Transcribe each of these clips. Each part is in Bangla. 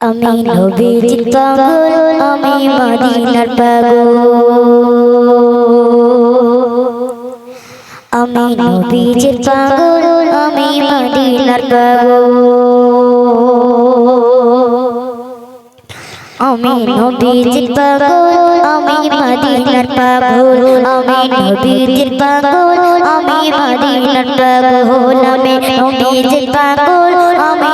আমি নবীজির পাগল আমি মদিনার পাগল। আমি নবীজির পাগল আমি মদিনার পাগল। আমি নবীজির পাগল আমি মদিনার পাগল। আমি পাগল আমি মদিনার পাগল। আমি পাগল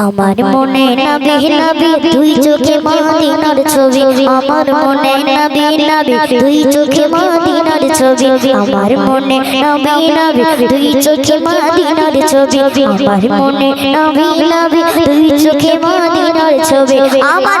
আমার মনে নবী নবী দুই চোখে মদিনার ছবি আমার মনে নবী নবী দুই চোখে মদিনার ছবি আমার মনে নবী নবী দুই চোখে মদিনার ছবি আমার মনে নবী নবী দুই চোখে মদিনার ছবি আমার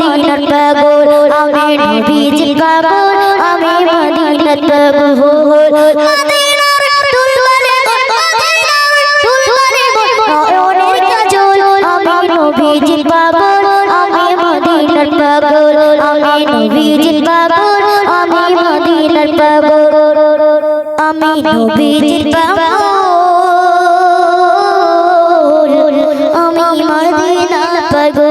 মদিনার পাগল আমি নবীজির পাগল আমি মদিনার পাগল। নবীজির পাগল আমি মদিনার পাগল আমি নবীজির পাগল আমি মদিনার পাগল আমি নবীজির পাগল। আমি মদিনার পাগল।